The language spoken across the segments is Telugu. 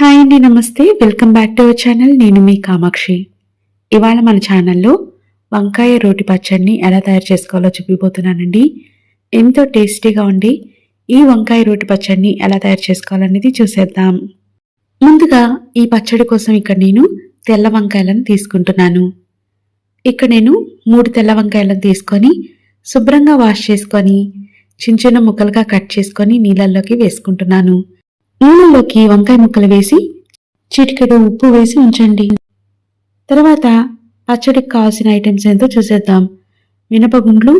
హాయ్ అండి నమస్తే. Welcome back to our channel. నేను మీ కామాక్షి. ఇవాళ మన ఛానల్లో వంకాయ రోటి పచ్చడిని ఎలా తయారు చేసుకోవాలో చూపిపోతున్నానండి ఎంతో టేస్టీగా ఉండి ఈ వంకాయ రోటి పచ్చడిని ఎలా తయారు చేసుకోవాలనేది చూసేద్దాం. ముందుగా ఈ పచ్చడి కోసం ఇక్కడ నేను తెల్ల వంకాయలను తీసుకుంటున్నాను. ఇక్కడ నేను మూడు తెల్ల వంకాయలను తీసుకొని శుభ్రంగా వాష్ చేసుకొని చిన్న చిన్న ముక్కలుగా కట్ చేసుకొని నీళ్ళల్లోకి వేసుకుంటున్నాను. నూనెలోకి వంకాయ ముక్కలు వేసి చిటికెడు ఉప్పు వేసి ఉంచండి. తర్వాత పచ్చడికి కావాల్సిన ఐటమ్స్ ఏంటో చూసేద్దాం. మినపగుండ్లు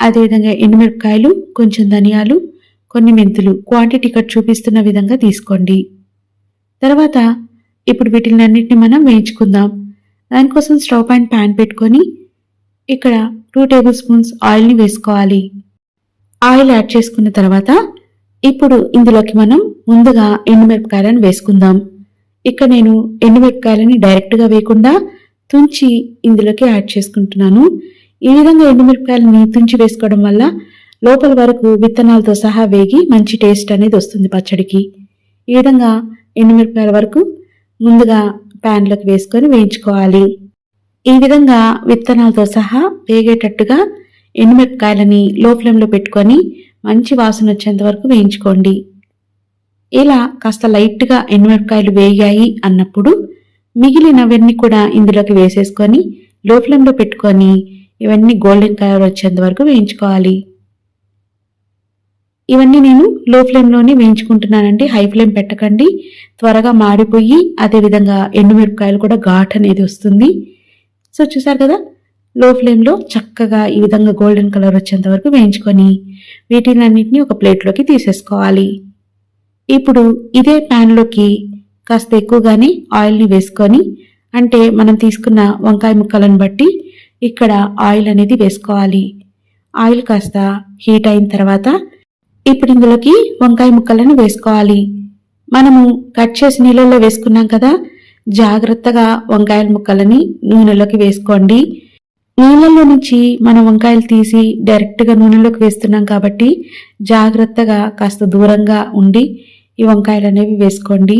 అదేవిధంగా ఎండుమిరపకాయలు కొంచెం ధనియాలు కొన్ని మెంతులు. క్వాంటిటీ ఇక్కడ చూపిస్తున్న విధంగా తీసుకోండి. తర్వాత ఇప్పుడు వీటిని అన్నింటిని మనం వేయించుకుందాం. దానికోసం స్టవ్ పైన ప్యాన్ పెట్టుకొని ఇక్కడ టూ టేబుల్ స్పూన్స్ ఆయిల్ని వేసుకోవాలి. ఆయిల్ యాడ్ చేసుకున్న తర్వాత ఇప్పుడు ఇందులోకి మనం ముందుగా ఎండుమిరపకాయలను వేసుకుందాం. ఇక్కడ నేను ఎండుమిరపకాయలని డైరెక్ట్గా వేయకుండా తుంచి ఇందులోకి యాడ్ చేసుకుంటున్నాను. ఈ విధంగా ఎండుమిరపకాయలని తుంచి వేసుకోవడం వల్ల లోపల వరకు విత్తనాలతో సహా వేగి మంచి టేస్ట్ అనేది వస్తుంది పచ్చడికి. ఈ విధంగా ఎండుమిరపకాయల వరకు ముందుగా ప్యాన్లోకి వేసుకొని వేయించుకోవాలి. ఈ విధంగా విత్తనాలతో సహా వేగేటట్టుగా ఎండుమిరపకాయలని లో ఫ్లేమ్లో పెట్టుకొని మంచి వాసన వచ్చేంత వరకు వేయించుకోండి. ఇలా కాస్త లైట్గా ఎండుమిరపకాయలు వేగాయి అన్నప్పుడు మిగిలినవన్నీ కూడా ఇందులోకి వేసేసుకొని లో ఫ్లేమ్లో పెట్టుకొని ఇవన్నీ గోల్డెన్ కలర్ వచ్చేంత వరకు వేయించుకోవాలి. ఇవన్నీ నేను లో ఫ్లేమ్లోనే వేయించుకుంటున్నానండి. హై ఫ్లేమ్ పెట్టకండి. త్వరగా మాడిపోయి అదేవిధంగా ఎండుమిరపకాయలు కూడా ఘాట్ అనేది వస్తుంది. సో చూసారు కదా? లో ఫ్లేమ్లో చక్కగా ఈ విధంగా గోల్డెన్ కలర్ వచ్చేంత వరకు వేయించుకొని వీటినన్నింటినీ ఒక ప్లేట్లోకి తీసేసుకోవాలి. ఇప్పుడు ఇదే ప్యాన్లోకి కాస్త ఎక్కువగానే ఆయిల్ని వేసుకొని అంటే మనం తీసుకున్న వంకాయ ముక్కలను బట్టి ఇక్కడ ఆయిల్ అనేది వేసుకోవాలి. ఆయిల్ కాస్త హీట్ అయిన తర్వాత ఇప్పుడు ఇందులోకి వంకాయ ముక్కలను వేసుకోవాలి. మనము కట్ చేసి నీళ్ళల్లో వేసుకున్నాం కదా జాగ్రత్తగా వంకాయల ముక్కలని నూనెలోకి వేసుకోండి. నీళ్ళల్లో నుంచి మనం వంకాయలు తీసి డైరెక్ట్గా నూనెలోకి వేస్తున్నాం కాబట్టి జాగ్రత్తగా కాస్త దూరంగా ఉండి ఈ వంకాయలు అనేవి వేసుకోండి.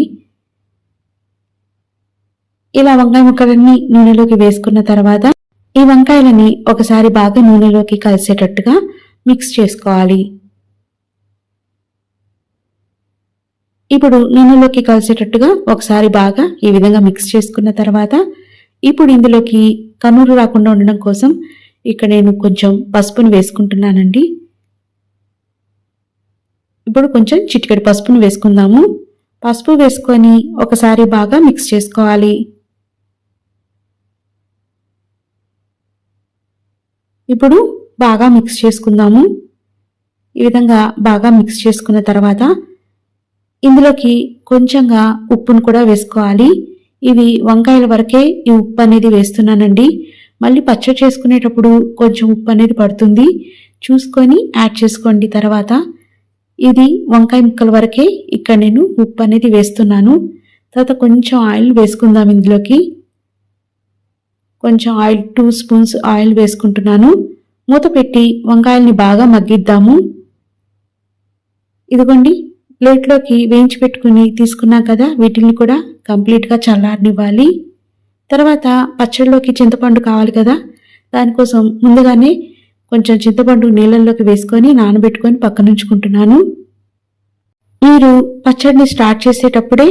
ఇలా వంకాయ ముక్కలన్నీ నూనెలోకి వేసుకున్న తర్వాత ఈ వంకాయలని ఒకసారి బాగా నూనెలోకి కలిసేటట్టుగా మిక్స్ చేసుకోవాలి. ఇప్పుడు నూనెలోకి కలిసేటట్టుగా ఒకసారి బాగా ఈ విధంగా మిక్స్ చేసుకున్న తర్వాత ఇప్పుడు ఇందులోకి కనూరు రాకుండా ఉండడం కోసం ఇక్కడ నేను కొంచెం పసుపును వేసుకుంటున్నానండి. ఇప్పుడు కొంచెం చిటికెడు పసుపును వేసుకుందాము. పసుపు వేసుకొని ఒకసారి బాగా మిక్స్ చేసుకోవాలి. ఇప్పుడు బాగా మిక్స్ చేసుకుందాము. ఈ విధంగా బాగా మిక్స్ చేసుకున్న తర్వాత ఇందులోకి కొంచెంగా ఉప్పును కూడా వేసుకోవాలి. ఇవి వంకాయల వరకే ఈ ఉప్పు అనేది వేస్తున్నానండి. మళ్ళీ పచ్చడి చేసుకునేటప్పుడు కొంచెం ఉప్పు అనేది పడుతుంది. చూసుకొని యాడ్ చేసుకోండి తర్వాత. ఇది వంకాయ ముక్కల వరకే ఇక్కడ నేను ఉప్పు అనేది వేస్తున్నాను. తర్వాత కొంచెం ఆయిల్ వేసుకుందాం ఇందులోకి. కొంచెం ఆయిల్ టూ స్పూన్స్ ఆయిల్ వేసుకుంటున్నాను. మూత పెట్టి వంకాయల్ని బాగా మగ్గిద్దాము. ఇదిగోండి ప్లేట్లోకి వేయించి పెట్టుకుని తీసుకున్నాం కదా వీటిని కూడా. కంప్లీట్గా చల్లారనివ్వాలి. తర్వాత పచ్చడిలోకి చింతపండు కావాలి కదా. దానికోసం ముందుగానే కొంచెం చింతపండు నీళ్ళల్లోకి వేసుకొని నానబెట్టుకొని పక్కనుంచుకుంటున్నాను. మీరు పచ్చడిని స్టార్ట్ చేసేటప్పుడే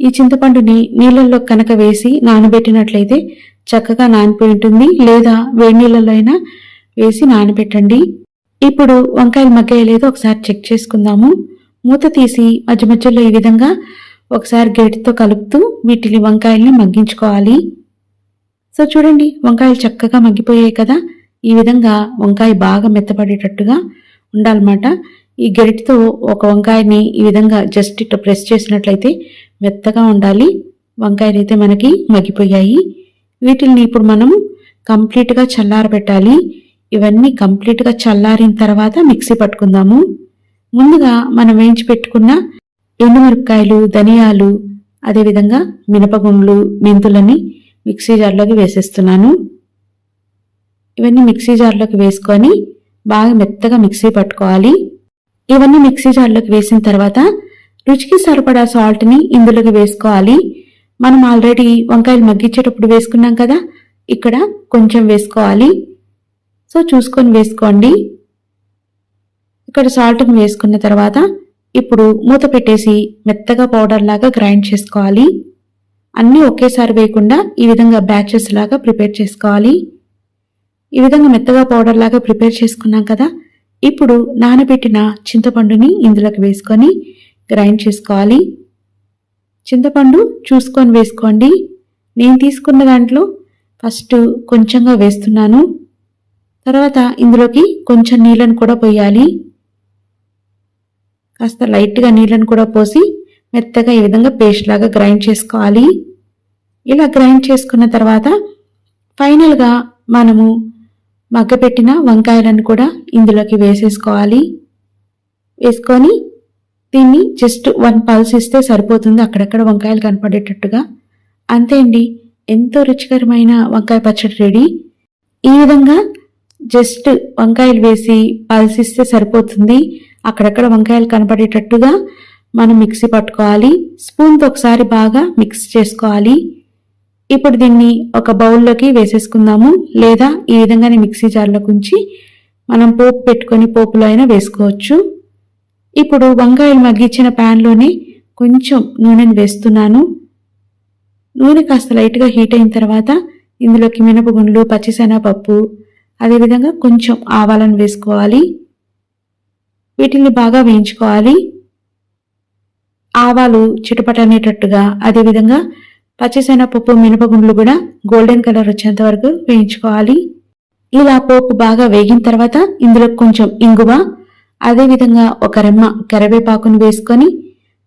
ఈ చింతపండుని నీళ్ళల్లో కనుక వేసి నానబెట్టినట్లయితే చక్కగా నానిపోయి ఉంటుంది. లేదా వేడి నీళ్ళలో అయినా వేసి నానబెట్టండి. ఇప్పుడు వంకాయలు మగ్గాయలేదో ఒకసారి చెక్ చేసుకుందాము. మూత తీసి మధ్య మధ్యలో ఈ విధంగా ఒకసారి గేటుతో కలుపుతూ వీటిని వంకాయల్ని మగ్గించుకోవాలి. సో చూడండి వంకాయలు చక్కగా మగ్గిపోయాయి కదా. ఈ విధంగా వంకాయ బాగా మెత్తపడేటట్టుగా ఉండాలన్నమాట. ఈ గరిటితో ఒక వంకాయని ఈ విధంగా జస్ట్ ఇట్లా ప్రెస్ చేసినట్లయితే మెత్తగా ఉండాలి. వంకాయలు అయితే మనకి మగ్గిపోయాయి. వీటిని ఇప్పుడు మనం కంప్లీట్గా చల్లారబెట్టాలి. ఇవన్నీ కంప్లీట్గా చల్లారిన తర్వాత మిక్సీ పట్టుకుందాము. ముందుగా మనం వేయించి పెట్టుకున్న ఎండుమిరపకాయలు ధనియాలు అదేవిధంగా మినపగుండ్లు మెంతులని మిక్సీ జార్లోకి వేసేస్తున్నాను. ఇవన్నీ మిక్సీ జార్లోకి వేసుకొని బాగా మెత్తగా మిక్సీ పట్టుకోవాలి. ఇవన్నీ మిక్సీ జార్లోకి వేసిన తర్వాత రుచికి సరిపడా సాల్ట్ని ఇందులోకి వేసుకోవాలి. మనం ఆల్రెడీ వంకాయలు మగ్గించేటప్పుడు వేసుకున్నాం కదా ఇక్కడ కొంచెం వేసుకోవాలి. సో చూసుకొని వేసుకోండి. ఇక్కడ సాల్ట్ని వేసుకున్న తర్వాత ఇప్పుడు మూత పెట్టేసి మెత్తగా పౌడర్ లాగా గ్రైండ్ చేసుకోవాలి. అన్నీ ఒకేసారి వేయకుండా ఈ విధంగా బ్యాచెస్ లాగా ప్రిపేర్ చేసుకోవాలి. ఈ విధంగా మెత్తగా పౌడర్ లాగా ప్రిపేర్ చేసుకున్నాం కదా ఇప్పుడు నానబెట్టిన చింతపండుని ఇందులోకి వేసుకొని గ్రైండ్ చేసుకోవాలి. చింతపండు చూసుకొని వేసుకోండి. నేను తీసుకున్న దాంట్లో ఫస్ట్ కొంచెంగా వేస్తున్నాను. తర్వాత ఇందులోకి కొంచెం నీళ్ళను కూడా పోయాలి. కాస్త లైట్గా నీళ్ళను కూడా పోసి మెత్తగా ఈ విధంగా పేస్ట్ లాగా గ్రైండ్ చేసుకోవాలి. ఇలా గ్రైండ్ చేసుకున్న తర్వాత ఫైనల్గా మనము మగ్గపెట్టిన వంకాయలను కూడా ఇందులోకి వేసేసుకోవాలి. వేసుకొని దీన్ని జస్ట్ వన్ పల్స్ ఇస్తే సరిపోతుంది. అక్కడక్కడ వంకాయలు కనపడేటట్టుగా. అంతే అండి. ఎంతో రుచికరమైన వంకాయ పచ్చడి రెడీ. ఈ విధంగా జస్ట్ వంకాయలు వేసి పల్స్ సరిపోతుంది. అక్కడక్కడ వంకాయలు కనపడేటట్టుగా మనం మిక్సీ పట్టుకోవాలి. స్పూన్తో ఒకసారి బాగా మిక్స్ చేసుకోవాలి. ఇప్పుడు దీన్ని ఒక బౌల్లోకి వేసేసుకుందాము. లేదా ఈ విధంగానే మిక్సీ జార్లోకి ఉంచి మనం పోపు పెట్టుకొని పోపులో అయినా వేసుకోవచ్చు. ఇప్పుడు వంకాయలు మగ్గించిన ప్యాన్లోనే కొంచెం నూనెని వేస్తున్నాను. నూనె కాస్త లైట్గా హీట్ అయిన తర్వాత ఇందులోకి మినపగుండ్లు పచ్చిసెనగపప్పు అదేవిధంగా కొంచెం ఆవాలను వేసుకోవాలి. వీటిని బాగా వేయించుకోవాలి. ఆవాలు చిటపటనేటట్టుగా అదేవిధంగా పచ్చిసెనపప్పు మినపగుండ్లు కూడా గోల్డెన్ కలర్ వచ్చేంత వరకు వేయించుకోవాలి. ఇలా పోపు బాగా వేగిన తర్వాత ఇందులో కొంచెం ఇంగువ అదేవిధంగా ఒక రెమ్మ కరివేపాకును వేసుకొని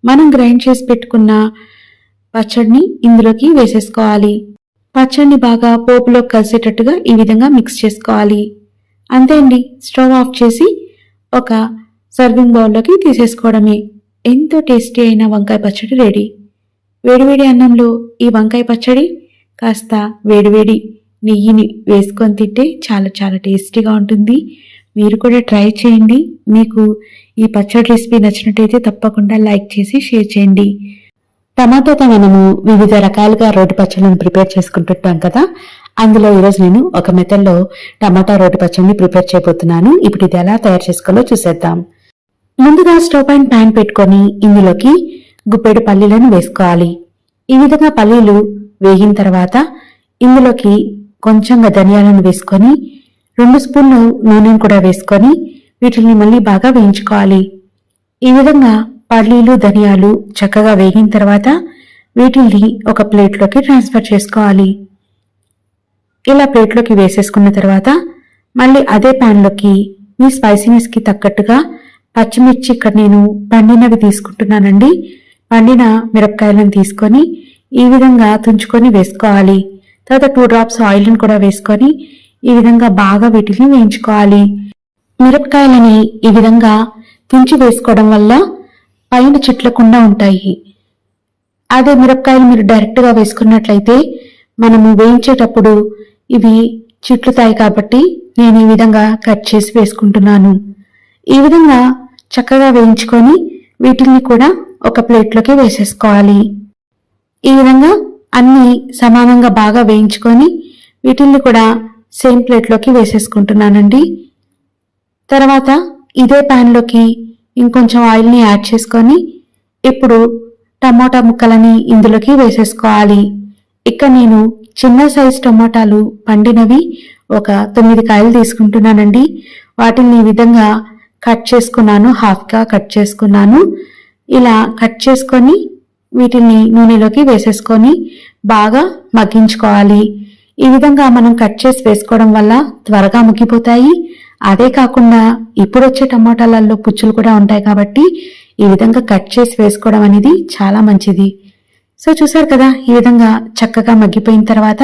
మనం గ్రైండ్ చేసి పెట్టుకున్న పచ్చడిని ఇందులోకి వేసేసుకోవాలి. పచ్చడిని బాగా పోపులో కలిసేటట్టుగా ఈ విధంగా మిక్స్ చేసుకోవాలి. అంతే అండి. స్టవ్ ఆఫ్ చేసి ఒక సర్వింగ్ బౌల్లోకి తీసేసుకోవడమే. ఎంతో టేస్టీ అయిన వంకాయ పచ్చడి రెడీ వేడివేడి అన్నంలో ఈ వంకాయ పచ్చడి కాస్త వేడివేడి నెయ్యిని వేసుకొని తింటే చాలా చాలా టేస్టీగా ఉంటుంది. మీరు కూడా ట్రై చేయండి. మీకు ఈ పచ్చడి రెసిపీ నచ్చినట్టయితే తప్పకుండా లైక్ చేసి షేర్ చేయండి. టమాటోతో మనము వివిధ రకాలుగా రోటి పచ్చళ్ళను ప్రిపేర్ చేసుకుంటుంటాం కదా. అందులో ఈరోజు నేను ఒక మెథడ్లో టమాటా రోటి పచ్చడిని ప్రిపేర్ చేయబోతున్నాను. ఇప్పుడు ఇది ఎలా తయారు చేసుకోవాలో చూసేద్దాం. ముందుగా స్టవ్ పైన ప్యాన్ పెట్టుకొని ఇందులోకి గుప్పెడు పల్లీలను వేసుకోవాలి. ఈ విధంగా పల్లీలు వేగిన తర్వాత ఇందులోకి కొంచెంగా ధనియాలను వేసుకొని రెండు స్పూన్లు నూనెను కూడా వేసుకొని వీటిని మళ్ళీ బాగా వేయించుకోవాలి. ఈ విధంగా పల్లీలు ధనియాలు చక్కగా వేగిన తర్వాత వీటిని ఒక ప్లేట్లోకి ట్రాన్స్ఫర్ చేసుకోవాలి. ఇలా ప్లేట్లోకి వేసేసుకున్న తర్వాత మళ్ళీ అదే ప్యాన్లోకి మీ స్పైసీనెస్కి తగ్గట్టుగా పచ్చిమిర్చి ఇక్కడ నేను పండినవి తీసుకుంటున్నానండి. పండిన మిరపకాయలను తీసుకొని ఈ విధంగా తుంచుకొని వేసుకోవాలి. తర్వాత టూ డ్రాప్స్ ఆయిల్ని కూడా వేసుకొని ఈ విధంగా బాగా వీటిని వేయించుకోవాలి. మిరపకాయలని ఈ విధంగా తుంచి వేసుకోవడం వల్ల పైన చిట్లకుండా ఉంటాయి. అదే మిరపకాయలు మీరు డైరెక్ట్గా వేసుకున్నట్లయితే మనము వేయించేటప్పుడు ఇవి చిట్లుతాయి కాబట్టి నేను ఈ విధంగా కట్ చేసి వేసుకుంటున్నాను. ఈ విధంగా చక్కగా వేయించుకొని వీటిని కూడా ఒక ప్లేట్లోకి వేసేసుకోవాలి. ఈ విధంగా అన్ని సమానంగా బాగా వేయించుకొని వీటిల్ని కూడా సేమ్ ప్లేట్లోకి వేసేసుకుంటున్నానండి. తర్వాత ఇదే ప్యాన్లోకి ఇంకొంచెం ఆయిల్ని యాడ్ చేసుకొని ఇప్పుడు టమోటా ముక్కలని ఇందులోకి వేసేసుకోవాలి. ఇక్కడ నేను చిన్న సైజ్ టమోటాలు పండినవి ఒక తొమ్మిది కాయలు తీసుకుంటున్నానండి. వాటిని ఈ విధంగా కట్ చేసుకున్నాను హాఫ్గా కట్ చేసుకున్నాను. ఇలా కట్ చేసుకొని వీటిని నూనెలోకి వేసేసుకొని బాగా మగ్గించుకోవాలి. ఈ విధంగా మనం కట్ చేసి వేసుకోవడం వల్ల త్వరగా ముగ్గిపోతాయి. అదే కాకుండా ఇప్పుడు వచ్చే టమాటాలలో పుచ్చులు కూడా ఉంటాయి కాబట్టి ఈ విధంగా కట్ చేసి వేసుకోవడం అనేది చాలా మంచిది. సో చూసారు కదా ఈ విధంగా చక్కగా మగ్గిపోయిన తర్వాత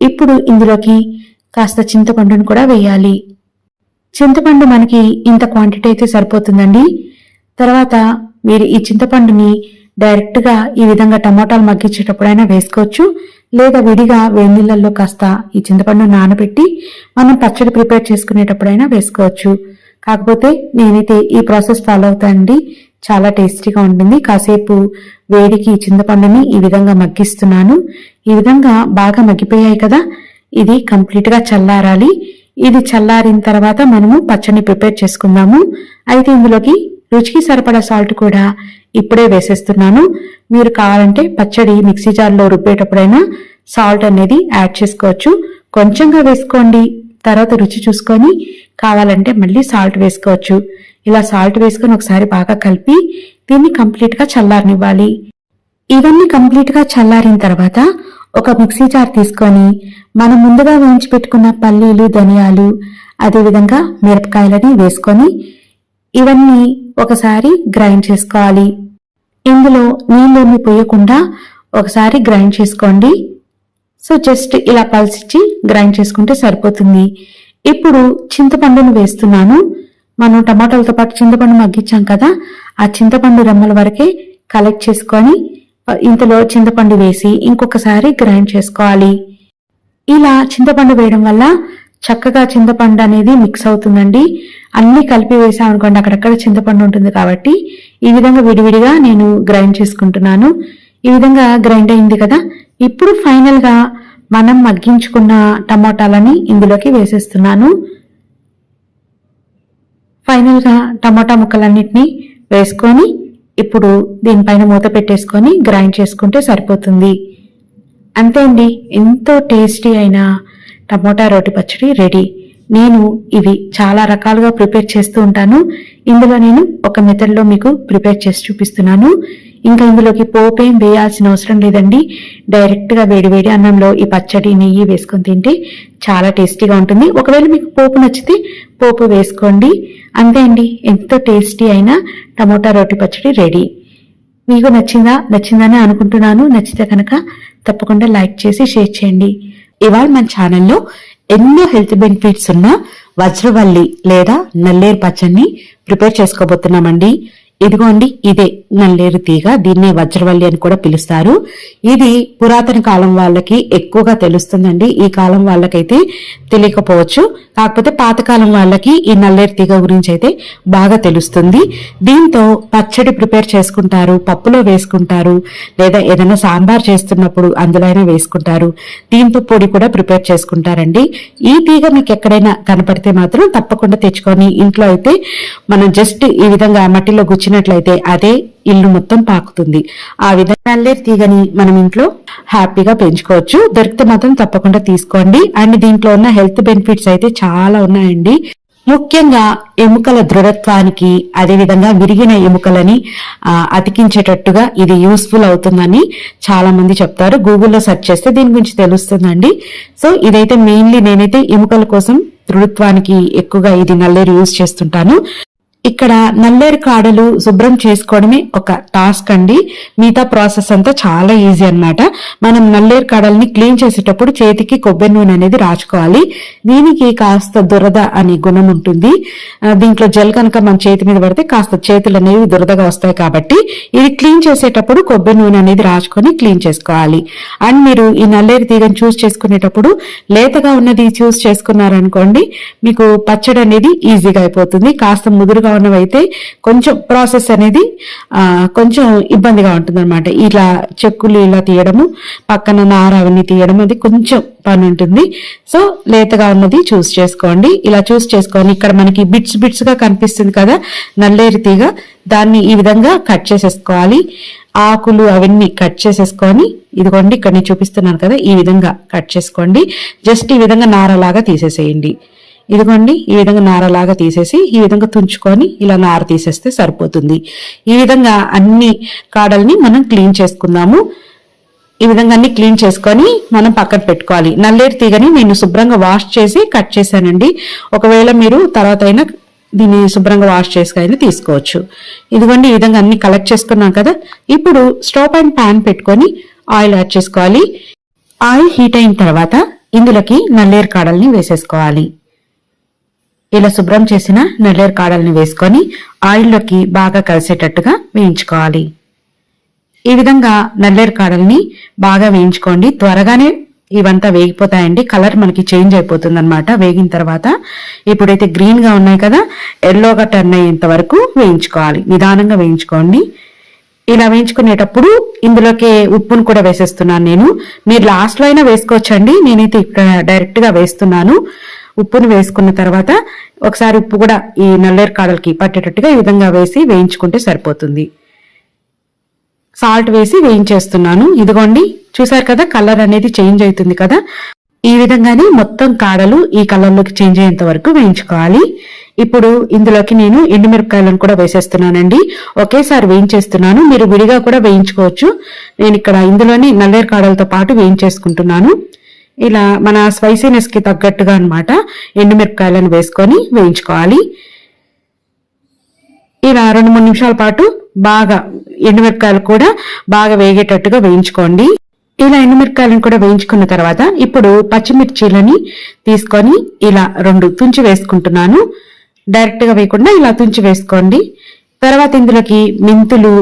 ఇప్పుడు ఇందులోకి కాస్త చింతపండును కూడా వేయాలి. చింతపండు మనకి ఇంత క్వాంటిటీ అయితే సరిపోతుందండి. తర్వాత మీరు ఈ చింతపండుని డైరెక్ట్గా ఈ విధంగా టమోటాలు మగ్గించేటప్పుడైనా వేసుకోవచ్చు. లేదా విడిగా వేడి నీళ్ళల్లో కాస్త ఈ చింతపండు నానబెట్టి మనం పచ్చడి ప్రిపేర్ చేసుకునేటప్పుడైనా వేసుకోవచ్చు. కాకపోతే నేనైతే ఈ ప్రాసెస్ ఫాలో అవుతానండి. చాలా టేస్టీగా ఉంటుంది. కాసేపు వేడికి చింతపండుని ఈ విధంగా మగ్గిస్తున్నాను. ఈ విధంగా బాగా మగ్గిపోయాయి కదా? ఇది కంప్లీట్గా చల్లారాలి. ఇది చల్లారిన తర్వాత మనము పచ్చడిని ప్రిపేర్ చేసుకుందాము. అయితే ఇందులోకి రుచికి సరిపడా సాల్ట్ కూడా ఇప్పుడే వేసేస్తున్నాను. మీరు కావాలంటే పచ్చడి మిక్సీ జార్లో రుబ్బేటప్పుడైనా సాల్ట్ అనేది యాడ్ చేసుకోవచ్చు. కొంచెంగా వేసుకోండి తర్వాత రుచి చూసుకొని కావాలంటే మళ్ళీ సాల్ట్ వేసుకోవచ్చు. ఇలా సాల్ట్ వేసుకొని ఒకసారి బాగా కలిపి దీన్ని కంప్లీట్గా చల్లారనివ్వాలి. ఇవన్నీ కంప్లీట్గా చల్లారిన తర్వాత ఒక మిక్సీ జార్ తీసుకొని మనం ముందుగా వేయించి పెట్టుకున్న పల్లీలు ధనియాలు అదేవిధంగా మిరపకాయలని వేసుకొని ఇవన్నీ ఒకసారి గ్రైండ్ చేసుకోవాలి. ఇందులో నీళ్ళేమి పోయకుండా ఒకసారి గ్రైండ్ చేసుకోండి. సో జస్ట్ ఇలా పల్సిచ్చి గ్రైండ్ చేసుకుంటే సరిపోతుంది. ఇప్పుడు చింతపండును వేస్తున్నాను. మనం టమాటాలతో పాటు చింతపండు మగ్గించాం కదా ఆ చింతపండు రెమ్మల వరకే కలెక్ట్ చేసుకొని ఇంతలో చింతపండు వేసి ఇంకొకసారి గ్రైండ్ చేసుకోవాలి. ఇలా చింతపండు వేయడం వల్ల చక్కగా చింతపండు అనేది మిక్స్ అవుతుందండి. అన్నీ కలిపి వేసాం అనుకోండి అక్కడక్కడ చింతపండు ఉంటుంది కాబట్టి ఈ విధంగా విడివిడిగా నేను గ్రైండ్ చేసుకుంటున్నాను. ఈ విధంగా గ్రైండ్ అయింది కదా? ఇప్పుడు ఫైనల్గా మనం మగ్గించుకున్న టమోటాలని ఇందులోకి వేసేస్తున్నాను. ఫైనల్గా టమోటా ముక్కలన్నిటిని వేసుకొని ఇప్పుడు దీనిపైన మూత పెట్టేసుకొని గ్రైండ్ చేసుకుంటే సరిపోతుంది. అంతే అండి. ఎంతో టేస్టీ అయిన టమోటా రోటి పచ్చడి రెడీ. నేను ఇవి చాలా రకాలుగా ప్రిపేర్ చేస్తూ ఉంటాను. ఇందులో నేను ఒక మెథడ్లో మీకు ప్రిపేర్ చేసి చూపిస్తున్నాను. ఇంకా ఇందులోకి పోపేం వేయాల్సిన అవసరం లేదండి. డైరెక్ట్గా వేడివేడి వేడి వేడి అన్నంలో ఈ పచ్చడి నెయ్యి వేసుకొని తింటే చాలా టేస్టీగా ఉంటుంది. ఒకవేళ మీకు పోపు నచ్చితే పోపు వేసుకోండి. అంతే అండి. ఎంతో టేస్టీ అయిన టమోటా రోటి పచ్చడి రెడీ. మీకు నచ్చిందా? నచ్చిందని అనుకుంటున్నాను. నచ్చితే కనుక తప్పకుండా లైక్ చేసి షేర్ చేయండి. ఇవాళ మన ఛానల్లో ఎన్నో హెల్త్ బెనిఫిట్స్ ఉన్న వజ్రవల్లి లేదా నల్లేరు పచ్చడిని ప్రిపేర్ చేసుకోబోతున్నామండి. ఇదిగోండి ఇదే నల్లేరు తీగ దీన్నే వజ్రవల్లి అని కూడా పిలుస్తారు. ఇది పురాతన కాలం వాళ్ళకి ఎక్కువగా తెలుస్తుందండి. ఈ కాలం వాళ్ళకైతే తెలియకపోవచ్చు. కాకపోతే పాతకాలం వాళ్ళకి ఈ నల్లేరు తీగ గురించి అయితే బాగా తెలుస్తుంది. దీంతో పచ్చడి ప్రిపేర్ చేసుకుంటారు పప్పులో వేసుకుంటారు లేదా ఏదైనా సాంబార్ చేస్తున్నప్పుడు అందులో అయినా వేసుకుంటారు. దీంతో పొడి కూడా ప్రిపేర్ చేసుకుంటారండి. ఈ తీగ మీకు ఎక్కడైనా కనపడితే మాత్రం తప్పకుండా తెచ్చుకొని ఇంట్లో అయితే మనం జస్ట్ ఈ విధంగా మట్టిలో ఉంచినట్లయితే అదే ఇల్లు మొత్తం పాకుతుంది. ఆ విధంగా నల్లేరు తీగని మనం ఇంట్లో హ్యాపీగా పెంచుకోవచ్చు. దొరికితే మాత్రం తప్పకుండా తీసుకోండి. అండ్ దీంట్లో ఉన్న హెల్త్ బెనిఫిట్స్ అయితే చాలా ఉన్నాయండి. ముఖ్యంగా ఎముకల దృఢత్వానికి అదేవిధంగా విరిగిన ఎముకలని అతికించేటట్టుగా ఇది యూస్ఫుల్ అవుతుందని చాలా మంది చెప్తారు. గూగుల్లో సెర్చ్ చేస్తే దీని గురించి తెలుస్తుందండి. సో ఇదైతే మెయిన్లీ నేనైతే ఎముకల కోసం దృఢత్వానికి ఎక్కువగా ఇది నల్లేరు యూజ్ చేస్తుంటాను. ఇక్కడ నల్లేరు కాడలు శుభ్రం చేసుకోవడమే ఒక టాస్క్ అండి. మిగతా ప్రాసెస్ అంతా చాలా ఈజీ అన్నమాట. మనం నల్లేరు కాడల్ని క్లీన్ చేసేటప్పుడు చేతికి కొబ్బరి నూనె అనేది రాచుకోవాలి. దీనికి కాస్త దురద అనే గుణం ఉంటుంది. దీంట్లో జెల్ కనుక మన చేతి మీద పడితే కాస్త చేతులు అనేవి దురదగా వస్తాయి కాబట్టి ఇది క్లీన్ చేసేటప్పుడు కొబ్బరి నూనె అనేది రాచుకొని క్లీన్ చేసుకోవాలి. అండ్ మీరు ఈ నల్లేరు తీగని చూస్ చేసుకునేటప్పుడు లేతగా ఉన్నది చూస్ చేసుకున్నారనుకోండి మీకు పచ్చడి అనేది ఈజీగా అయిపోతుంది. కాస్త ముదురుగా ఉన్నవైతే కొంచెం ప్రాసెస్ అనేది కొంచెం ఇబ్బందిగా ఉంటుంది ఇలా చెక్కులు ఇలా తీయడము పక్కన నార అవన్నీ తీయడం అది కొంచెం పని ఉంటుంది. సో లేతగా ఉన్నది చూస్ చేసుకోండి. ఇలా చూస్ చేసుకొని ఇక్కడ మనకి బిట్స్ బిట్స్గా కనిపిస్తుంది కదా నల్లేరు తీగ దాన్ని ఈ విధంగా కట్ చేసేసుకోవాలి. ఆకులు అవన్నీ కట్ చేసేసుకొని ఇదిగోండి ఇక్కడ నేను చూపిస్తున్నాను కదా ఈ విధంగా కట్ చేసుకోండి. జస్ట్ ఈ విధంగా నారలాగా తీసేసేయండి. ఇదిగోండి ఈ విధంగా నారలాగా తీసేసి ఈ విధంగా తుంచుకొని ఇలా నార తీసేస్తే సరిపోతుంది. ఈ విధంగా అన్ని కాడల్ని మనం క్లీన్ చేసుకుందాము. ఈ విధంగా అన్ని క్లీన్ చేసుకొని మనం పక్కన పెట్టుకోవాలి. నల్లేరు తీగని నేను శుభ్రంగా వాష్ చేసి కట్ చేశానండి. ఒకవేళ మీరు తర్వాత అయినా దీన్ని శుభ్రంగా వాష్ చేసుకొని తీసుకోవచ్చు. ఇదిగోండి ఈ విధంగా అన్ని కలెక్ట్ చేసుకున్నాం కదా. ఇప్పుడు స్టవ్ అండ్ ప్యాన్ పెట్టుకొని ఆయిల్ యాడ్ చేసుకోవాలి. ఆయిల్ హీట్ అయిన తర్వాత ఇందులోకి నల్లేరు కాడల్ని వేసేసుకోవాలి. ఇలా శుభ్రం చేసిన నల్లేరు కాడల్ని వేసుకొని ఆయిల్లోకి బాగా కలిసేటట్టుగా వేయించుకోవాలి. ఈ విధంగా నల్లేరు కాడల్ని బాగా వేయించుకోండి. త్వరగానే ఇవంతా వేగిపోతాయండి. కలర్ మనకి చేంజ్ అయిపోతుంది అనమాట వేగిన తర్వాత ఇప్పుడైతే గ్రీన్గా ఉన్నాయి కదా ఎల్లోగా టర్న్ అయ్యేంత వరకు వేయించుకోవాలి. నిదానంగా వేయించుకోండి. ఇలా వేయించుకునేటప్పుడు ఇందులోకి ఉప్పును కూడా వేసేస్తున్నాను నేను. మీరు లాస్ట్లో అయినా వేసుకోవచ్చండి. నేనైతే ఇక్కడ డైరెక్ట్గా వేస్తున్నాను. ఉప్పును వేసుకున్న తర్వాత ఒకసారి ఉప్పు కూడా ఈ నల్లేరు కాడలకి పట్టేటట్టుగా ఈ విధంగా వేసి వేయించుకుంటే సరిపోతుంది. సాల్ట్ వేసి వేయించేస్తున్నాను. ఇదిగోండి చూసారు కదా కలర్ అనేది చేంజ్ అవుతుంది కదా. ఈ విధంగానే మొత్తం కాడలు ఈ కలర్లోకి చేంజ్ అయ్యేంత వరకు వేయించుకోవాలి. ఇప్పుడు ఇందులోకి నేను ఎండుమిరపకాయలను కూడా వేసేస్తున్నానండి. ఒకేసారి వేయించేస్తున్నాను. మీరు విడిగా కూడా వేయించుకోవచ్చు. నేను ఇక్కడ ఇందులోని నల్లేరు కాడలతో పాటు వేయించేసుకుంటున్నాను. ఇలా మన స్పైసీనెస్కి తగ్గట్టుగా అనమాట ఎండుమిరపకాయలను వేసుకొని వేయించుకోవాలి. ఇలా రెండు మూడు నిమిషాల పాటు బాగా ఎండుమిరపకాయలు కూడా బాగా వేగేటట్టుగా వేయించుకోండి. ఇలా ఎండుమిరపకాయలను కూడా వేయించుకున్న తర్వాత ఇప్పుడు పచ్చిమిర్చీలని తీసుకొని ఇలా రెండు తుంచి వేసుకుంటున్నాను. డైరెక్ట్గా వేయకుండా ఇలా తుంచి వేసుకోండి. తర్వాత ఇందులోకి మెంతులు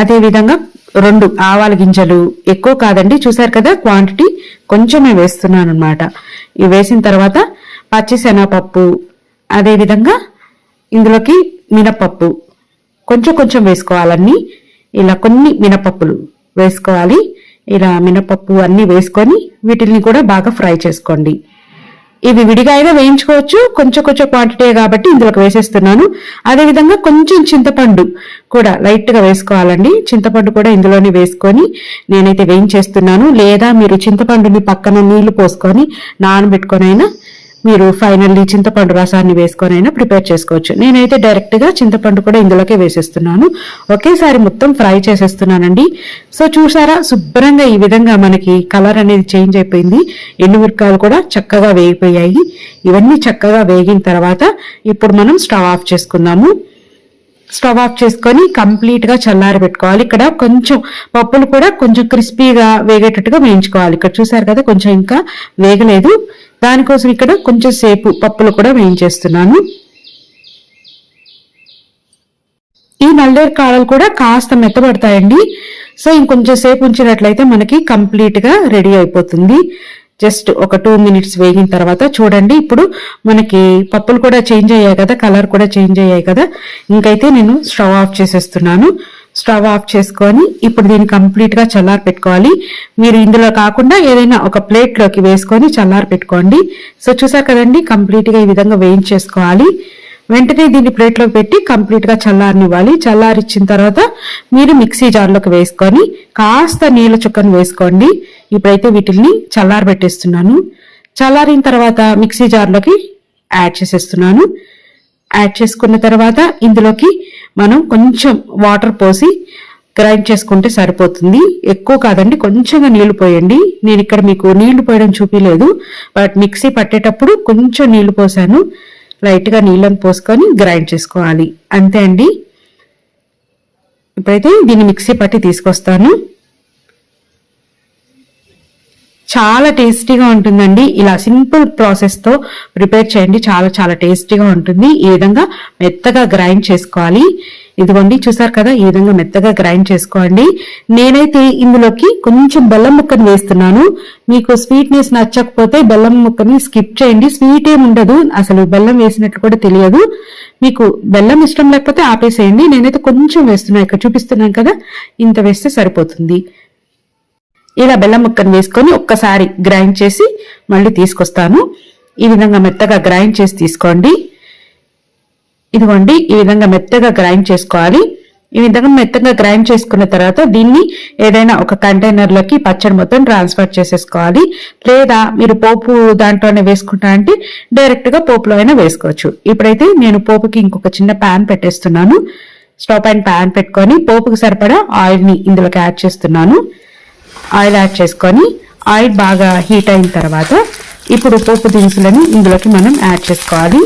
అదేవిధంగా రెండు ఆవాల గింజలు ఎక్కువ కాదండి. చూసారు కదా క్వాంటిటీ కొంచెమే వేస్తున్నాను అనమాట ఇవి వేసిన తర్వాత పచ్చిశనగపప్పు అదేవిధంగా అదే విధంగా ఇందులోకి మినపప్పు కొంచెం కొంచెం వేసుకోవాలన్నీ. ఇలా కొన్ని మినపప్పులు వేసుకోవాలి. ఇలా మినపప్పు అన్నీ వేసుకొని వీటిని కూడా బాగా ఫ్రై చేసుకోండి. ఇవి విడిగా అయినా వేయించుకోవచ్చు. కొంచెం కొంచెం క్వాంటిటీ కాబట్టి ఇందులోకి వేసేస్తున్నాను. అదే విధంగా కొంచెం చింతపండు కూడా లైట్గా వేసుకోవాలండి. చింతపండు కూడా ఇందులోనే వేసుకొని నేనైతే వేయించేస్తున్నాను. లేదా మీరు చింతపండుని పక్కన నీళ్ళు పోసుకొని నానబెట్టుకొని అయినా మీరు ఫైనల్లీ చింతపండు రసాన్ని వేసుకొని అయినా ప్రిపేర్ చేసుకోవచ్చు. నేనైతే డైరెక్ట్గా చింతపండు కూడా ఇందులోకే వేసేస్తున్నాను. ఒకేసారి మొత్తం ఫ్రై చేసేస్తున్నానండి. సో చూసారా? శుభ్రంగా ఈ విధంగా మనకి కలర్ అనేది చేంజ్ అయిపోయింది. ఎండుమిరకాయలు కూడా చక్కగా వేగిపోయాయి. ఇవన్నీ చక్కగా వేగిన తర్వాత ఇప్పుడు మనం స్టవ్ ఆఫ్ చేసుకుందాము. స్టవ్ ఆఫ్ చేసుకొని కంప్లీట్గా చల్లారి పెట్టుకోవాలి. ఇక్కడ కొంచెం పప్పులు కూడా కొంచెం క్రిస్పీగా వేగేటట్టుగా వేయించుకోవాలి. ఇక్కడ చూసారు కదా కొంచెం ఇంకా వేగలేదు. దానికోసం ఇక్కడ కొంచెం సేపు పప్పులు కూడా వేయించేస్తున్నాను. ఈ నల్లేరు కాడలు కూడా కాస్త మెత్తబడతాయండి. సో ఇంకొంచెం సేపు ఉంచినట్లయితే మనకి కంప్లీట్గా రెడీ అయిపోతుంది. జస్ట్ ఒక టూ మినిట్స్ వేగిన తర్వాత చూడండి ఇప్పుడు మనకి పప్పులు కూడా చేంజ్ అయ్యాయి కదా కలర్ కూడా చేంజ్ అయ్యాయి కదా. ఇంకైతే నేను స్టవ్ ఆఫ్ చేసేస్తున్నాను. స్టవ్ ఆఫ్ చేసుకొని ఇప్పుడు దీన్ని కంప్లీట్గా చల్లారి పెట్టుకోవాలి. మీరు ఇందులో కాకుండా ఏదైనా ఒక ప్లేట్లోకి వేసుకొని చల్లారి పెట్టుకోండి. సో చూసారు కదండి కంప్లీట్గా ఈ విధంగా వేయించేసుకోవాలి. వెంటనే దీన్ని ప్లేట్లోకి పెట్టి కంప్లీట్గా చల్లారనివ్వాలి. చల్లారిచ్చిన తర్వాత మీరు మిక్సీ జార్లోకి వేసుకొని కాస్త నీళ్ళ చుక్కను వేసుకోండి. ఇప్పుడైతే వీటిని చల్లారి పెట్టేస్తున్నాను. చల్లారిన తర్వాత మిక్సీ జార్లోకి యాడ్ చేసేస్తున్నాను. యాడ్ చేసుకున్న తర్వాత ఇందులోకి మనం కొంచెం వాటర్ పోసి గ్రైండ్ చేసుకుంటే సరిపోతుంది. ఎక్కువ కాదండి కొంచెంగా నీళ్ళు పోయండి. నేను ఇక్కడ మీకు నీళ్ళు పోయడం చూపించలేదు బట్ మిక్సీ పట్టేటప్పుడు కొంచెం నీళ్ళు పోసాను. లైట్గా నీళ్ళని పోసుకొని గ్రైండ్ చేసుకోవాలి. అంతే అండి. ఇప్పుడైతే దీన్ని మిక్సీ పట్టి తీసుకొస్తాను. చాలా టేస్టీగా ఉంటుందండి. ఇలా సింపుల్ ప్రాసెస్తో ప్రిపేర్ చేయండి. చాలా చాలా టేస్టీగా ఉంటుంది. ఈ విధంగా మెత్తగా గ్రైండ్ చేసుకోవాలి. ఇదిగోండి చూసారు కదా? ఈ విధంగా మెత్తగా గ్రైండ్ చేసుకోండి. నేనైతే ఇందులోకి కొంచెం బెల్లం ముక్కని వేస్తున్నాను. మీకు స్వీట్నెస్ నచ్చకపోతే బెల్లం ముక్కని స్కిప్ చేయండి. స్వీట్ ఏమి ఉండదు. అసలు బెల్లం వేసినట్లు కూడా తెలియదు. మీకు బెల్లం ఇష్టం లేకపోతే ఆపేసేయండి. నేనైతే కొంచెం వేస్తున్నాను ఇక్కడ చూపిస్తున్నాను కదా? ఇంత వేస్తే సరిపోతుంది. ఇలా బెల్లం ముక్కను వేసుకొని ఒక్కసారి గ్రైండ్ చేసి మళ్ళీ తీసుకొస్తాను. ఈ విధంగా మెత్తగా గ్రైండ్ చేసి తీసుకోండి. ఇదిగోండి ఈ విధంగా మెత్తగా గ్రైండ్ చేసుకోవాలి. ఈ విధంగా మెత్తగా గ్రైండ్ చేసుకున్న తర్వాత దీన్ని ఏదైనా ఒక కంటైనర్లోకి పచ్చడి మొత్తం ట్రాన్స్ఫర్ చేసేసుకోవాలి. లేదా మీరు పోపు దాంట్లోనే వేసుకుంటా అంటే డైరెక్ట్గా పోపులో అయినా వేసుకోవచ్చు. ఇప్పుడైతే నేను పోపుకి ఇంకొక చిన్న ప్యాన్ పెట్టేస్తున్నాను. స్టవ్ పైన ప్యాన్ పెట్టుకొని పోపుకి సరిపడా ఆయిల్ని ఇందులోకి యాడ్ చేస్తున్నాను. ఆయిల్ యాడ్ చేసుకొని ఆయిల్ బాగా హీట్ అయిన తర్వాత ఇప్పుడు పోపు దినుసులను ఇందులోకి మనం యాడ్ చేసుకోవాలి.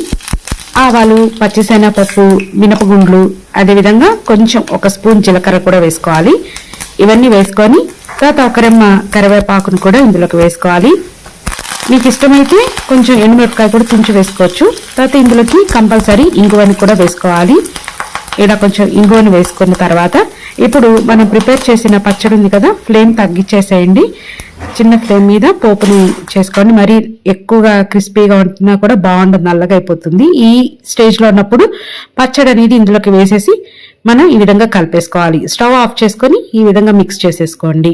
ఆవాలు పచ్చిశనగపప్పు మినపగుండ్లు అదేవిధంగా కొంచెం ఒక స్పూన్ జీలకర్ర కూడా వేసుకోవాలి. ఇవన్నీ వేసుకొని తర్వాత ఒక రెమ్మ కరివేపాకును కూడా ఇందులోకి వేసుకోవాలి. మీకు ఇష్టమైతే కొంచెం ఎండుమిరపకాయ కూడా తుంచి వేసుకోవచ్చు. తర్వాత ఇందులోకి కంపల్సరీ ఇంగువని కూడా వేసుకోవాలి. ఇలా కొంచెం ఇంగువను వేసుకున్న తర్వాత ఇప్పుడు మనం ప్రిపేర్ చేసిన పచ్చడి ఉంది కదా ఫ్లేమ్ తగ్గించేసేయండి చిన్న ఫ్లేమ్ మీద పోపుని చేసుకోండి. మరి ఎక్కువగా క్రిస్పీగా ఉంటున్నా కూడా బాగుండదు నల్లగా అయిపోతుంది. ఈ స్టేజ్లో ఉన్నప్పుడు పచ్చడి అనేది ఇందులోకి వేసేసి మనం ఈ విధంగా కలిపేసుకోవాలి. స్టవ్ ఆఫ్ చేసుకొని ఈ విధంగా మిక్స్ చేసేసుకోండి.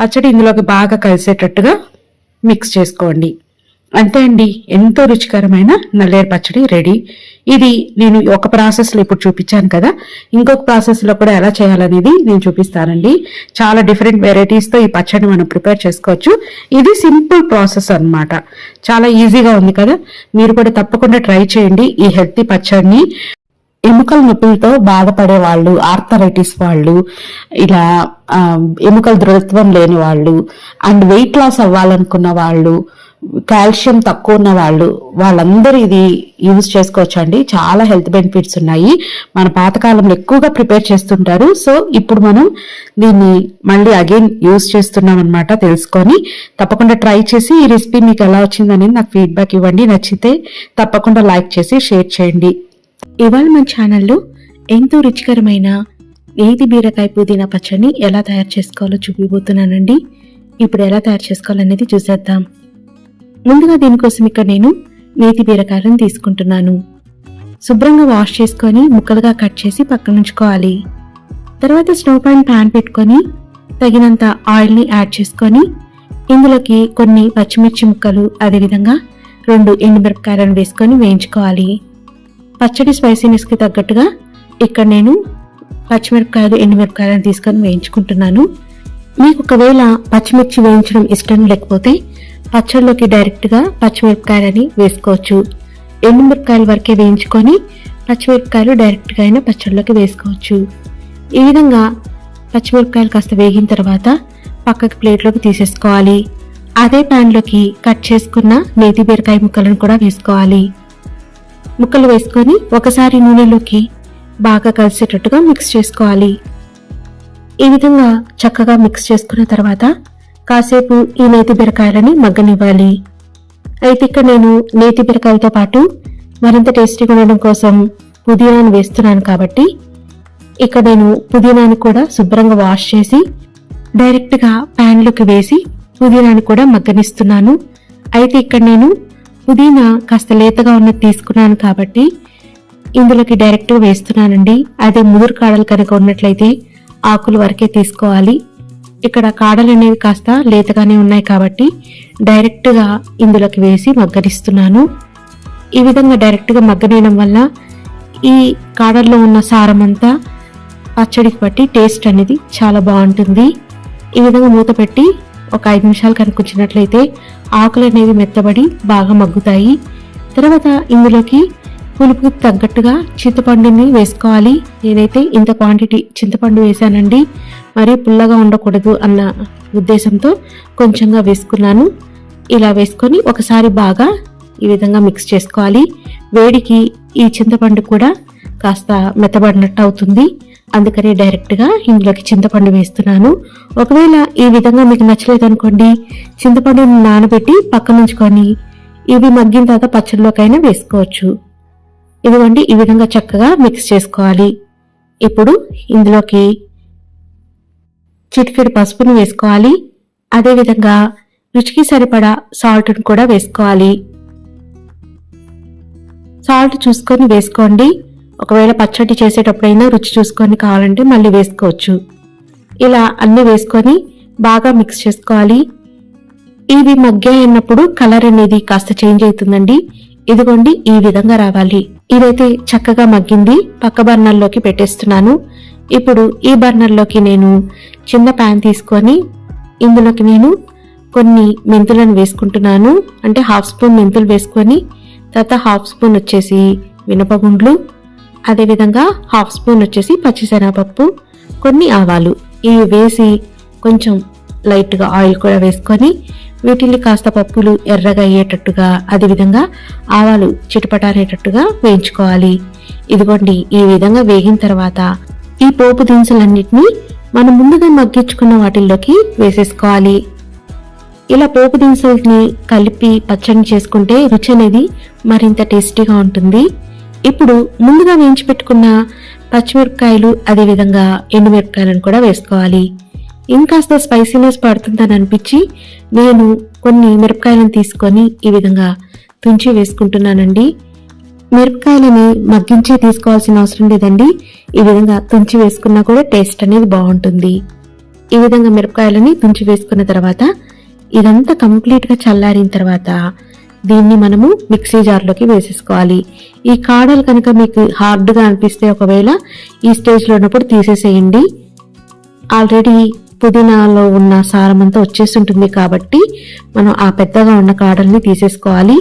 పచ్చడి ఇందులోకి బాగా కలిసేటట్టుగా మిక్స్ చేసుకోండి. అంతే అండి ఎంతో రుచికరమైన నల్లేరు పచ్చడి రెడీ. ఇది నేను ఒక ప్రాసెస్లో ఇప్పుడు చూపించాను కదా ఇంకొక ప్రాసెస్లో కూడా ఎలా చేయాలనేది నేను చూపిస్తానండి. చాలా డిఫరెంట్ వెరైటీస్తో ఈ పచ్చడిని మనం ప్రిపేర్ చేసుకోవచ్చు. ఇది సింపుల్ ప్రాసెస్ అన్నమాట. చాలా ఈజీగా ఉంది కదా మీరు కూడా తప్పకుండా ట్రై చేయండి ఈ హెల్తీ పచ్చడిని. ఎముకల నొప్పులతో బాధపడే వాళ్ళు ఆర్థరైటిస్ వాళ్ళు ఇలా ఎముకల దృఢత్వం లేని వాళ్ళు అండ్ వెయిట్ లాస్ అవ్వాలనుకున్న వాళ్ళు కాల్షియం తక్కువ ఉన్న వాళ్ళు వాళ్ళందరూ ఇది యూజ్ చేసుకోవచ్చు అండి చాలా హెల్త్ బెనిఫిట్స్ ఉన్నాయి. మన పాతకాలంలో ఎక్కువగా ప్రిపేర్ చేస్తుంటారు. సో ఇప్పుడు మనం దీన్ని మళ్ళీ అగైన్ యూజ్ చేస్తున్నాం అనమాట తెలుసుకొని తప్పకుండా ట్రై చేసి ఈ రెసిపీ మీకు ఎలా వచ్చిందనేది నాకు ఫీడ్బ్యాక్ ఇవ్వండి. నచ్చితే తప్పకుండా లైక్ చేసి షేర్ చేయండి. ఇవాళ మన ఛానల్లో ఎంతో రుచికరమైన ఏది బీరకాయ పుదీనా పచ్చడిని ఎలా తయారు చేసుకోవాలో చూపిపోతున్నానండి ఇప్పుడు ఎలా తయారు చేసుకోవాలనేది చూసేద్దాం. ముందుగా దీనికోసం ఇక్కడ నేను నేతి బీరకాయలను తీసుకుంటున్నాను. శుభ్రంగా వాష్ చేసుకొని ముక్కలుగా కట్ చేసి పక్కన ఉంచుకోవాలి. తర్వాత స్టవ్ పైన ప్యాన్ పెట్టుకొని తగినంత ఆయిల్ని యాడ్ చేసుకొని ఇందులోకి కొన్ని పచ్చిమిర్చి ముక్కలు అదేవిధంగా రెండు ఎండుమిరపకాయలను వేసుకొని వేయించుకోవాలి. పచ్చడి స్పైసీనెస్కి తగ్గట్టుగా ఇక్కడ నేను పచ్చిమిరపకాయలు ఎండుమిరపకాయలను తీసుకొని వేయించుకుంటున్నాను. మీకు ఒకవేళ పచ్చిమిర్చి వేయించడం ఇష్టం లేకపోతే పచ్చడిలోకి డైరెక్ట్గా పచ్చిమిరపకాయలని వేసుకోవచ్చు. ఎండుమిరపకాయల వరకే వేయించుకొని పచ్చిమిరపకాయలు డైరెక్ట్గా అయినా పచ్చడిలోకి వేసుకోవచ్చు. ఈ విధంగా పచ్చిమిరపకాయలు కాస్త వేగిన తర్వాత పక్కకి ప్లేట్లోకి తీసేసుకోవాలి. అదే ప్యాన్లోకి కట్ చేసుకున్న నేతి బీరకాయ ముక్కలను కూడా వేసుకోవాలి. ముక్కలు వేసుకొని ఒకసారి నూనెలోకి బాగా కలిసేటట్టుగా మిక్స్ చేసుకోవాలి. ఈ విధంగా చక్కగా మిక్స్ చేసుకున్న తర్వాత కాసేపు ఈ నేతి బీరకాయలని మగ్గనివ్వాలి. అయితే ఇక్కడ నేను నేతి బీరకాయలతో పాటు మరింత టేస్టీగా ఉండడం కోసం పుదీనాను వేస్తున్నాను కాబట్టి ఇక్కడ నేను పుదీనాను కూడా శుభ్రంగా వాష్ చేసి డైరెక్ట్గా ప్యాన్లోకి వేసి పుదీనాను కూడా మగ్గనిస్తున్నాను. అయితే ఇక్కడ నేను పుదీనా కాస్త లేతగా ఉన్నది తీసుకున్నాను కాబట్టి ఇందులోకి డైరెక్ట్గా వేస్తున్నానండి. అదే ముదురు కాడలు కనుక ఉన్నట్లయితే ఆకులు వరకే తీసుకోవాలి. ఇక్కడ కాడలు అనేవి కాస్త లేతగానే ఉన్నాయి కాబట్టి డైరెక్ట్గా ఇందులోకి వేసి మగ్గనిస్తున్నాను. ఈ విధంగా డైరెక్ట్గా మగ్గనేయడం వల్ల ఈ కాడల్లో ఉన్న సారం అంతా పచ్చడికి పట్టి టేస్ట్ అనేది చాలా బాగుంటుంది. ఈ విధంగా మూత పెట్టి ఒక ఐదు నిమిషాలు కనుక్కుంచినట్లయితే ఆకులు అనేవి మెత్తబడి బాగా మగ్గుతాయి. తర్వాత ఇందులోకి పులుపుకి తగ్గట్టుగా చింతపండుని వేసుకోవాలి. నేనైతే ఇంత క్వాంటిటీ చింతపండు వేసానండి మరీ పుల్లగా ఉండకూడదు అన్న ఉద్దేశంతో కొంచెంగా వేసుకున్నాను. ఇలా వేసుకొని ఒకసారి బాగా ఈ విధంగా మిక్స్ చేసుకోవాలి. వేడికి ఈ చింతపండు కూడా కాస్త మెత్తబడినట్టు అవుతుంది. అందుకని డైరెక్ట్గా ఇందులోకి చింతపండు వేస్తున్నాను. ఒకవేళ ఈ విధంగా మీకు నచ్చలేదు అనుకోండి చింతపండుని నానబెట్టి పక్కన ఉంచుకొని ఇవి మగ్గిన తర్వాత పచ్చడిలోకైనా వేసుకోవచ్చు. ఇదిగోండి ఈ విధంగా చక్కగా మిక్స్ చేసుకోవాలి. ఇప్పుడు ఇందులోకి చిటికెడు పసుపుని వేసుకోవాలి. అదేవిధంగా రుచికి సరిపడా సాల్ట్ని కూడా వేసుకోవాలి. సాల్ట్ చూసుకొని వేసుకోండి. ఒకవేళ పచ్చడి చేసేటప్పుడైనా రుచి చూసుకొని కావాలంటే మళ్ళీ వేసుకోవచ్చు. ఇలా అన్ని వేసుకొని బాగా మిక్స్ చేసుకోవాలి. ఇవి మగ్గాయి అయినప్పుడు కలర్ అనేది కాస్త చేంజ్ అవుతుందండి. ఇదిగోండి ఈ విధంగా రావాలి. ఇదైతే చక్కగా మగ్గింది పక్క బర్నర్లోకి పెట్టేస్తున్నాను. ఇప్పుడు ఈ బర్నర్లోకి నేను చిన్న ప్యాన్ తీసుకొని ఇందులోకి నేను కొన్ని మెంతులను వేసుకుంటున్నాను. అంటే హాఫ్ స్పూన్ మెంతులు వేసుకొని తర్వాత హాఫ్ స్పూన్ వచ్చేసి మినపగుండ్లు అదేవిధంగా హాఫ్ స్పూన్ వచ్చేసి పచ్చిశనగపప్పు కొన్ని ఆవాలు. ఇవి వేసి కొంచెం లైట్గా ఆయిల్ కూడా వేసుకొని వీటిని కాస్త పప్పులు ఎర్రగా అయ్యేటట్టుగా అదేవిధంగా ఆవాలు చిటపటారేటట్టుగా వేయించుకోవాలి. ఇదిగోండి ఈ విధంగా వేగిన తర్వాత ఈ పోపు దినుసులన్నిటినీ మనం ముందుగా మగ్గించుకున్న వాటిల్లోకి వేసేసుకోవాలి. ఇలా పోపు దినుసుల్ని కలిపి పచ్చడి చేసుకుంటే రుచి అనేది మరింత టేస్టీగా ఉంటుంది. ఇప్పుడు ముందుగా వేయించి పెట్టుకున్న పచ్చిమిరపకాయలు అదేవిధంగా ఎండుమిరపకాయలను కూడా వేసుకోవాలి. ఇంకాస్త స్పైసీనెస్ పడుతుందని అనిపించి నేను కొన్ని మిరపకాయలను తీసుకొని ఈ విధంగా తుంచి వేసుకుంటున్నానండి. మిరపకాయలని మగ్గించి తీసుకోవాల్సిన అవసరం లేదండి. ఈ విధంగా తుంచి వేసుకున్నా కూడా టేస్ట్ అనేది బాగుంటుంది. ఈ విధంగా మిరపకాయలని తుంచి వేసుకున్న తర్వాత ఇదంతా కంప్లీట్గా చల్లారిన తర్వాత దీన్ని మనము మిక్సీ జార్లోకి వేసేసుకోవాలి. ఈ కాడలు కనుక మీకు హార్డ్గా అనిపిస్తే ఒకవేళ ఈ స్టేజ్లో ఉన్నప్పుడు తీసేసేయండి. ఆల్రెడీ పుదీనాలో ఉన్న సారం అంతా వచ్చేసి ఉంటుంది కాబట్టి మనం ఆ పెద్దగా ఉన్న కాడల్ని తీసేసుకోవాలి.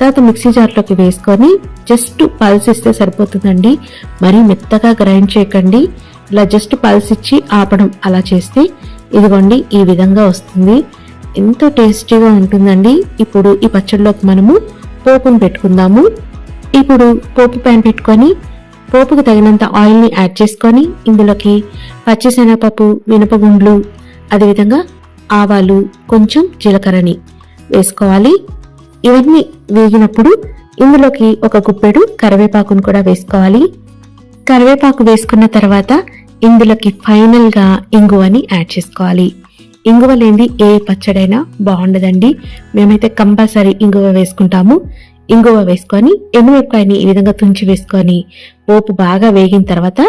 తర్వాత మిక్సీ జార్లోకి వేసుకొని జస్ట్ పల్స్ ఇస్తే సరిపోతుందండి. మరీ మెత్తగా గ్రైండ్ చేయకండి. ఇలా జస్ట్ పల్స్ ఇచ్చి ఆపడం అలా చేస్తే ఇదిగోండి ఈ విధంగా వస్తుంది. ఎంతో టేస్టీగా ఉంటుందండి. ఇప్పుడు ఈ పచ్చడిలోకి మనము పోపును పెట్టుకుందాము. ఇప్పుడు పోపు ప్యాన్ పెట్టుకొని పోపుకు తగినంత ఆయిల్ని యాడ్ చేసుకొని ఇందులోకి పచ్చిశనగపప్పు మినపగుండ్లు అదేవిధంగా ఆవాలు కొంచెం జీలకర్రని వేసుకోవాలి. ఇవన్నీ వేగినప్పుడు ఇందులోకి ఒక గుప్పెడు కరివేపాకును కూడా వేసుకోవాలి. కరివేపాకు వేసుకున్న తర్వాత ఇందులోకి ఫైనల్గా ఇంగువని యాడ్ చేసుకోవాలి. ఇంగువ లేని ఏ పచ్చడైనా బాగుండదండి. మేమైతే కంపల్సరీ ఇంగువ వేసుకుంటాము. ఇంగువ వేసుకొని ఎండుమిరపకాయని ఈ విధంగా తుంచి వేసుకొని పోపు బాగా వేగిన తర్వాత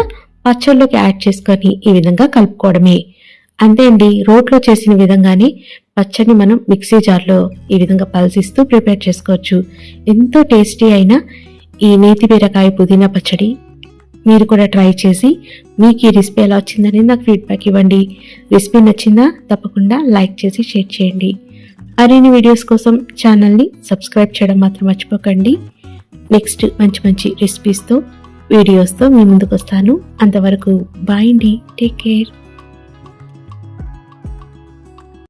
పచ్చళ్ళలోకి యాడ్ చేసుకొని ఈ విధంగా కలుపుకోవడమే. అంతే అండి రోట్లో చేసిన విధంగానే పచ్చడిని మనం మిక్సీ జార్లో ఈ విధంగా పల్సిస్తూ ప్రిపేర్ చేసుకోవచ్చు. ఎంతో టేస్టీ అయిన ఈ నేతి బీరకాయ పుదీనా పచ్చడి. మీరు కూడా ట్రై చేసి మీకు ఈ రెసిపీ ఎలా వచ్చిందని నాకు ఫీడ్బ్యాక్ ఇవ్వండి. రెసిపీ నచ్చిందా తప్పకుండా లైక్ చేసి షేర్ చేయండి. మరిన్ని వీడియోస్ కోసం ఛానల్ని సబ్స్క్రైబ్ చేయడం మాత్రం మర్చిపోకండి. నెక్స్ట్ మంచి మంచి రెసిపీస్తో వీడియోస్తో మీ ముందుకు వస్తాను అంతవరకు బాయ్ అండి. Take care